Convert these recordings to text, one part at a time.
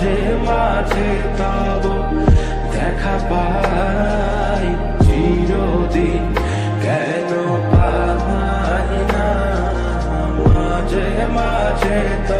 মাঝে মাঝে তব দেখা পাই চিরদিন। মাঝে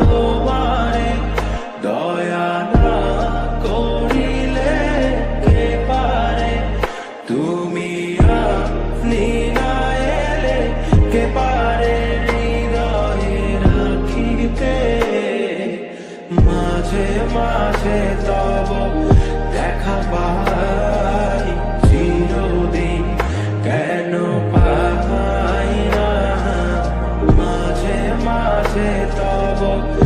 তোমারে দয়া না করিলে কে পারে তুমি আপনি না এলে কে পারে হৃদয়ে রাখিতে। মাঝে মাঝে তব দেখা পায়। tavo